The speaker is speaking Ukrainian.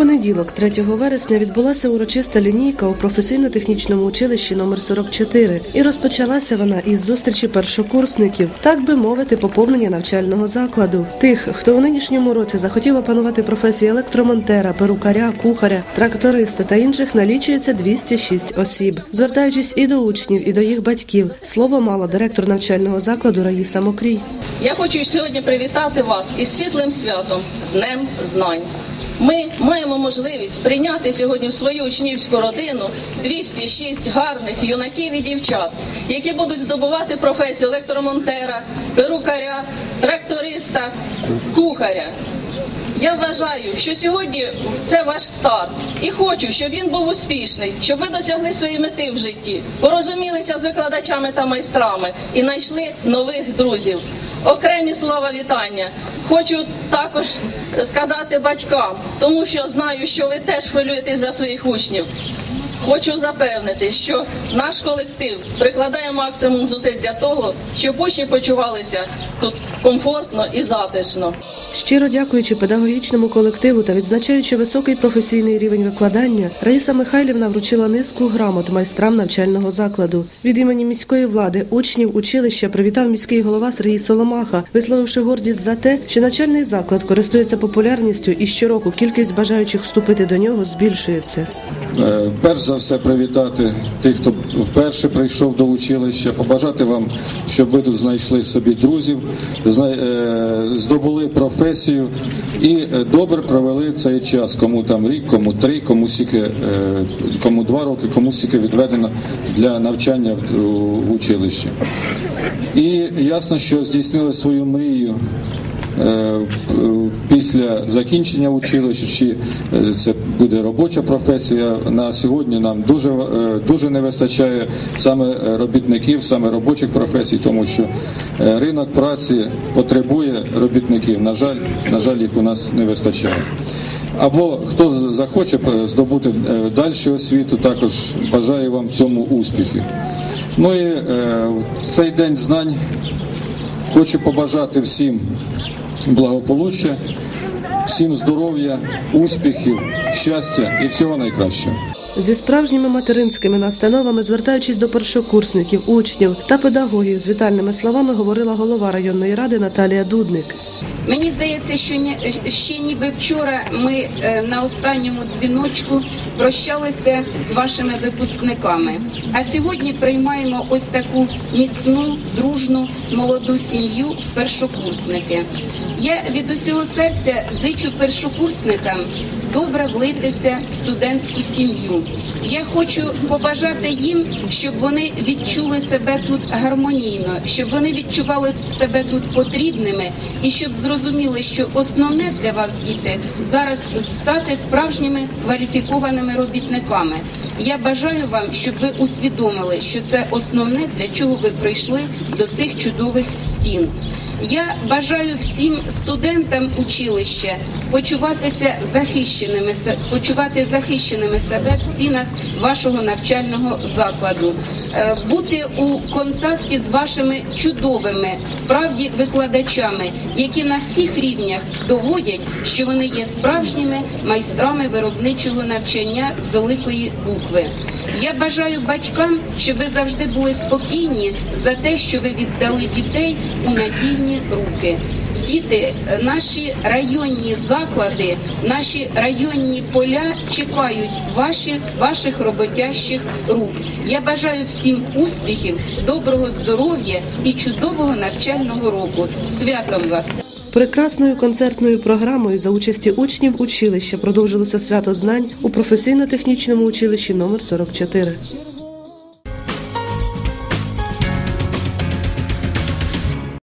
понеділок, 3 вересня, відбулася урочиста лінійка у професійно-технічному училищі номер 44 і розпочалася вона із зустрічі першокурсників, так би мовити, поповнення навчального закладу. Тих, хто у нинішньому році захотів опанувати професії електромонтера, перукаря, кухаря, тракториста та інших, налічується 206 осіб. Звертаючись і до учнів, і до їх батьків, слово мала директор навчального закладу Раїса Мокрій. Я хочу сьогодні привітати вас із світлим святом Днем Знань. Ми маємо можливість прийняти сьогодні в свою учнівську родину 206 гарних юнаків і дівчат, які будуть здобувати професію електромонтера, перукаря, тракториста, кухаря. Я вважаю, що сьогодні це ваш старт, і хочу, щоб він був успішний, щоб ви досягли своєї мети в житті, порозумілися з викладачами та майстрами і знайшли нових друзів. Окремі слова вітання. Хочу також сказати батькам, тому що знаю, що ви теж хвилюєтесь за своїх учнів. Хочу запевнити, що наш колектив прикладає максимум зусиль для того, щоб учні почувалися тут комфортно і затишно. Щиро дякуючи педагогічному колективу та відзначаючи високий професійний рівень викладання, Раїса Михайлівна вручила низку грамот майстрам навчального закладу. Від імені міської влади, учнів училища привітав міський голова Сергій Соломаха, висловивши гордість за те, що навчальний заклад користується популярністю і щороку кількість бажаючих вступити до нього збільшується. Е, Перш за все привітати тих, хто вперше прийшов до училища, побажати вам, щоб ви тут знайшли собі друзів, е, здобули професію і е, добре провели цей час. Кому там рік, кому три, кому стільки, е, кому два роки, кому стільки відведено для навчання в- училищі. І ясно, що здійснили свою мрію після закінчення училища, чи е, це буде робоча професія. На сьогодні нам дуже е, дуже не вистачає саме робітників, саме робочих професій, тому що е, ринок праці потребує робітників. На жаль, на жаль, їх у нас не вистачає. Або хто захоче здобути далі освіту, також бажаю вам цьому успіхів. Ну і в цей день знань Хочу побажати всім благополуччя, всім здоров'я, успіхів, щастя і всього найкращого. Зі справжніми материнськими настановами, звертаючись до першокурсників, учнів та педагогів з вітальними словами, говорила голова районної ради Наталія Дудник. Мені здається, що ні- ще ніби вчора ми е, на останньому дзвіночку прощалися з вашими випускниками. А сьогодні приймаємо ось таку міцну, дружну, молоду сім'ю першокурсники. Я від усього серця зичу першокурсникам добре влитися в студентську сім'ю. Я хочу побажати їм, щоб вони відчули себе тут гармонійно, щоб вони відчували себе тут потрібними і щоб зрозуміли, що основне для вас, діти, зараз стати справжніми кваліфікованими робітниками. Я бажаю вам, щоб ви усвідомили, що це основне, для чого ви прийшли до цих чудових стін. Я бажаю всім студентам училища почуватися захищеними, почувати захищеними себе в стінах вашого навчального закладу, е, бути у контакті з вашими чудовими справді викладачами, які на всіх рівнях доводять, що вони є справжніми майстрами виробничого навчання з великої букви. Я бажаю батькам, щоб ви завжди були спокійні за те, що ви віддали дітей у надійні руки. Діти, наші районні заклади, наші районні поля чекають ваших, ваших роботящих рук. Я бажаю всім успіхів, доброго здоров'я і чудового навчального року. Святом вас! Прекрасною концертною програмою за участі учнів училища продовжилося свято знань у професійно-технічному училищі номер 44.